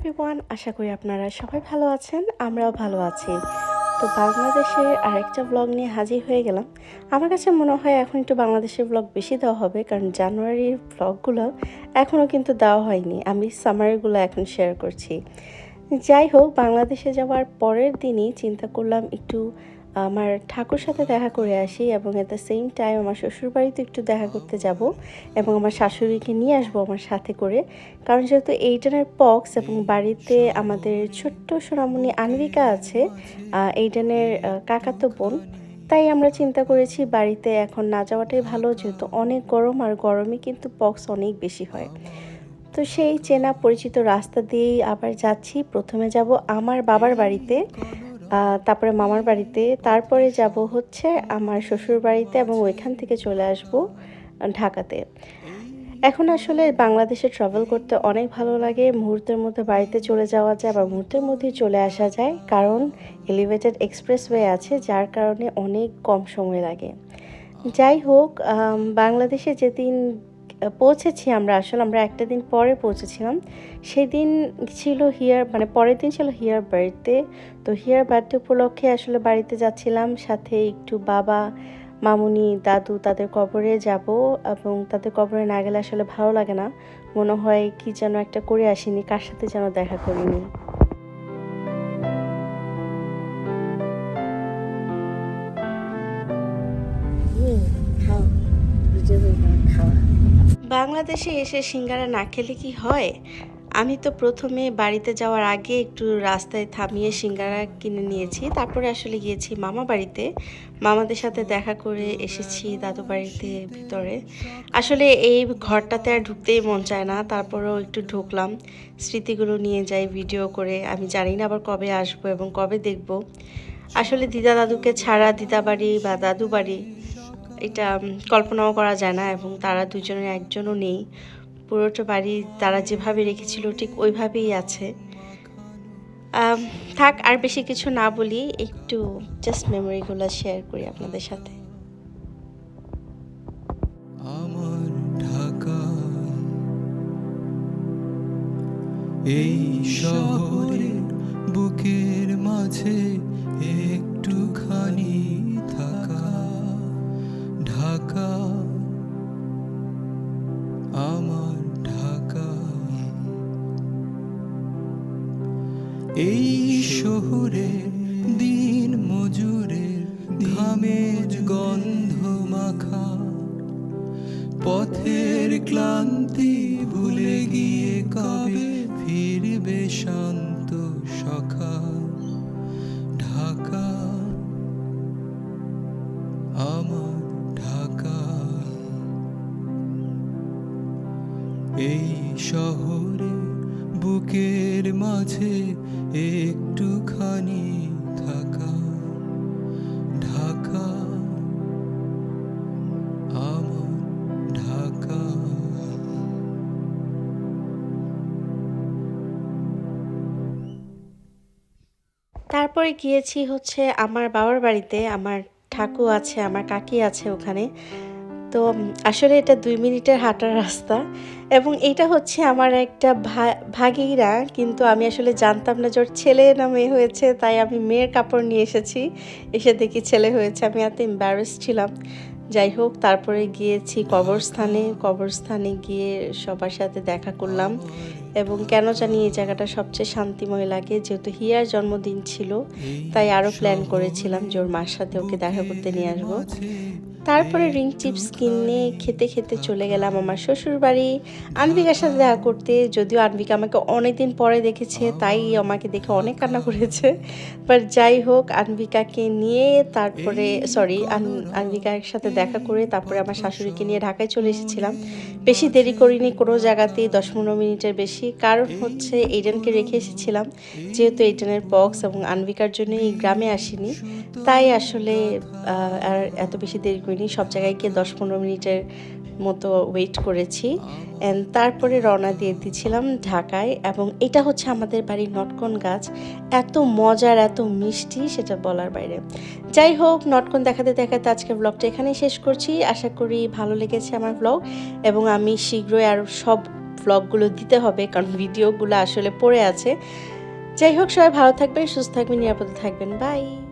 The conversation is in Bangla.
এভরিওয়ান আশা করি আপনারা সবাই ভালো আছেন, আমরাও ভালো আছি। তো বাংলাদেশে আরেকটা ব্লগ নিয়ে হাজির হয়ে গেলাম। আমার কাছে মনে হয় এখন একটু বাংলাদেশের ব্লগ বেশি দেওয়া হবে, কারণ জানুয়ারির ব্লগগুলো এখনও কিন্তু দেওয়া হয়নি। আমি সামারিগুলো এখন শেয়ার করছি। যাই হোক, বাংলাদেশে যাওয়ার পরের দিনই চিন্তা করলাম একটু আমার ঠাকুর সাথে দেখা করে আসি এবং এট দ্য সেম টাইম আমার শ্বশুরবাড়িতে একটু দেখা করতে যাব এবং আমার শাশুড়িকে নিয়ে আসব আমার সাথে করে। কারণ যেহেতু এইটানের পক্স এবং বাড়িতে আমাদের ছোট্ট সোনামণি আনবিকা আছে এইটানের কাকাতো বোন, তাই আমরা চিন্তা করেছি বাড়িতে এখন না যাওয়াটাই ভালো যেহেতু অনেক গরম আর গরমে কিন্তু পক্স অনেক বেশি হয়। তো সেই চেনা পরিচিত রাস্তা দিয়েই আবার যাচ্ছি। প্রথমে যাব আমার বাবার বাড়িতে। তারপরে মামার বাড়িতে। তারপরে যাব হচ্ছে আমার শ্বশুর বাড়িতে এবং ওইখান থেকে চলে আসব ঢাকাতে। এখন আসলে বাংলাদেশে ট্রাভেল করতে অনেক ভালো লাগে। মুহূর্তের মধ্যে বাড়িতে চলে যাওয়া যায় বা মুহূর্তের মধ্যেই চলে আসা যায়। কারণ এলিভেটেড এক্সপ্রেসওয়ে আছে, যার কারণে অনেক কম সময় লাগে। যাই হোক বাংলাদেশে যেদিন পৌঁছেছি আমরা, আসলে আমরা একটা দিন পরে পৌঁছেছিলাম। সেদিন ছিল হিয়ার মানে পরের দিন ছিল হিয়ার বার্থডে। তো হিয়ার বার্থডে উপলক্ষে আসলে বাড়িতে যাচ্ছিলাম, সাথে একটু বাবা, মামুনি, দাদু তাদের কবরে যাব এবং তাদের কবরে না গেলে আসলে ভালো লাগে না। মনে হয় কি যেন একটা করে আসিনি, কার সাথে যেন দেখা করিনি। বাংলাদেশে এসে সিঙ্গারা না খেলে কি হয়? আমি তো প্রথমে বাড়িতে যাওয়ার আগে একটু রাস্তায় থামিয়ে সিঙ্গারা কিনে নিয়েছি। তারপরে আসলে গিয়েছি মামা বাড়িতে। মামাদের সাথে দেখা করে এসেছি দাদু বাড়িতে ভিতরে। আসলে এই ঘরটাতে আর ঢুকতেই মন চায় না। তারপরেও একটু ঢুকলাম। স্মৃতিগুলো নিয়ে যাই ভিডিও করে। আমি জানি না আবার কবে আসব এবং কবে দেখব। আসলে দিদা দাদুকে ছাড়া দিদা বাড়ি বা দাদু বাড়ি এটা কল্পনাও করা যায় না এবং তারা দুজনের একজনও নেই। পুরোটা বাড়ি তারা যেভাবে রেখেছিল ঠিক ওইভাবেই আছে। থাক, আর বেশি কিছু না বলি, একটু জাস্ট মেমোরিগুলো শেয়ার করি আপনাদের সাথে। আমার ঢাকা, এই শহরে বুকের মাঝে একটুখানি ঢাকা, আমার ঢাকা। এই শহরে দিন মজুরের ঘামের গন্ধ মাখা। পথের ক্লান্তি ভুলে গিয়ে কবে ফিরবে শান্ত সখা। এই শহরে, বুকের মাঝে একটুখানি থাকা, ঢাকা আমার ঢাকা। তারপরে গিয়েছি হচ্ছে আমার বাবার বাড়িতে, আমার ঠাকু আছে, আমার কাকি আছে ওখানে। তো আসলে এটা দুই মিনিটের হাঁটার রাস্তা এবং এটা হচ্ছে আমার একটা ভা- ভাগিরা কিন্তু আমি আসলে জানতাম না যে ওর ছেলে না মেয়ে হয়েছে তাই আমি মেয়ের কাপড় নিয়ে এসেছি। এসে দেখি ছেলে হয়েছে আমি এত এম্বারেস ছিলাম। যাই হোক তারপরে গিয়েছি কবরস্থানে। কবরস্থানে গিয়ে সবার সাথে দেখা করলাম এবং কেন জানি এই জায়গাটা সবচেয়ে শান্তিময় লাগে যেহেতু হিয়ার জন্মদিন ছিল তাই আরও প্ল্যান করেছিলাম যে ওর মার সাথে ওকে দেখা করতে নিয়ে আসব। তারপরে রিং চিপস কিনে খেতে খেতে চলে গেলাম আমার শ্বশুর বাড়ি আনবিকার সাথে দেখা করতে, যদিও আনবিকা আমাকে অনেক দিন পরে দেখেছে, তাই আমাকে দেখে অনেক কান্না করেছে। বাট যাই হোক, আনবিকাকে নিয়ে তারপরে সরি আনবিকার সাথে দেখা করে তারপরে আমার শাশুড়িকে নিয়ে ঢাকায় চলে এসেছিলাম। বেশি দেরি করিনি, কোনো জায়গাতেই দশ পনেরো মিনিটের বেশি। কারণ হচ্ছে এইডেনকে রেখে এসেছিলাম, যেহেতু এইডেনের বক্স এবং আনবিকার জন্য এই গ্রামে আসিনি। তাই আসলে আর এত বেশি দেরি করিনি। সব জায়গায় গিয়ে দশ পনেরো মিনিটের মতো ওয়েট করেছি। অ্যান্ড তারপরে রওনা দিয়ে দিয়েছিলাম ঢাকায় এবং এটা হচ্ছে আমাদের বাড়ির নটকন গাছ। এত মজার, এত মিষ্টি সেটা বলার বাইরে। যাই হোক, নটকন দেখাতে দেখাতে আজকের ব্লগটা এখানেই শেষ করছি। আশা করি ভালো লেগেছে আমার ব্লগ এবং আমি শীঘ্রই আর সব ভ্লগগুলো দিতে হবে কারণ ভিডিওগুলো আসলে পড়ে আছে। যাই হোক, সবাই ভালো থাকবেন, সুস্থ থাকবেন, নিরাপদে থাকবেন। বাই